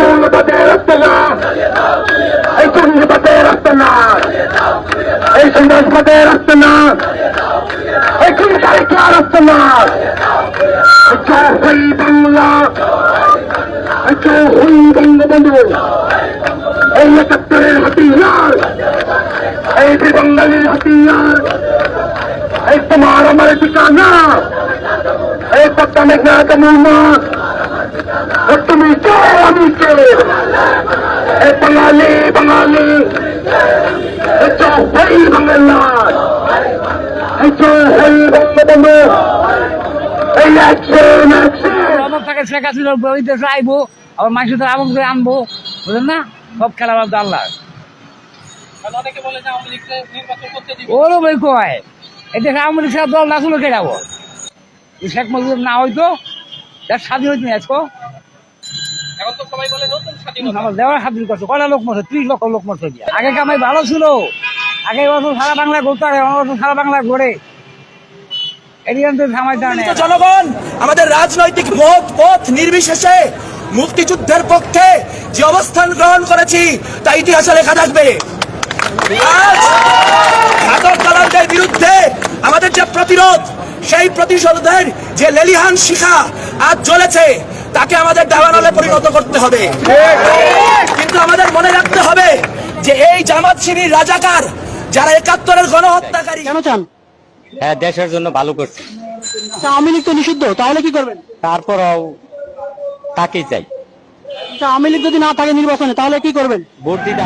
মৌলবাদের রাখতে না এই জঙ্গিবাদে রাখতে না এই সন্ত্রাসবাদে রাখতে না এই ক্ষমতারে কে রাখতে না চৌহই বাংলা চৌহই বঙ্গবন্ধু এই একাত্তরের হাতিয়ার এই বাঙালির হাতিয়ার এই পদ্মা মেঘনা তুমি কে? আমি কে? এই বাঙালি বাঙালি। এই চৌহাই বাংলার এই চৌহাই বঙ্গবন্ধু এই একজন একজন। আমার টাকা শেখ হাসিনা ওই দেশে আইবো আবার মাংস তো আমন করে আনব। বুঝলেন না? সব খেলা বাদ আল্লাহ ওরও বই কয় আওয়ামী লীগ দল না শুনে কে যাব? এই শেখ মুজিব না হইতো তার স্বাধীন হইতো না আজকে। এখন তো সবাই বলে নতুন স্বাধীনতা। আমার দেওয়ার স্বাধীন করছে। কয়টা লোক মরছে? ত্রিশ লক্ষ লোক মরছে আগে কামাই ভালো ছিল। আগে বছর সারা বাংলা ঘুরতে আগে বছর সারা বাংলা ঘুরে। এদিকে তো সামাই দেওয়া নেই সম্মানিত জনগণ আমাদের রাজনৈতিক মত পথ নির্বিশেষে মুক্তিযুদ্ধের পক্ষে যে অবস্থান গ্রহণ করেছি তা ইতিহাসে লেখা থাকবে। আজ ঘাতক দালালদের বিরুদ্ধে আমাদের যে প্রতিরোধ সেই প্রতিশোধের যে লেলিহান শিখা আজ জ্বলেছে তাকে আমাদের দেওয়ানলে পরিণত করতে হবে। কিন্তু আমাদের মনে রাখতে হবে যে এই জামাত শিবির রাজাকার যারা একাত্তরের গণহত্যাকারী কেন চান? হ্যাঁ দেশের জন্য ভালো করছে। তা আওয়ামী লীগ তো নিষিদ্ধ তাহলে কি করবেন? তারপরও তাকেই চাই। তা আওয়ামী লীগ যদি না থাকে নির্বাচনে তাহলে কি করবেন? ভোট দিতে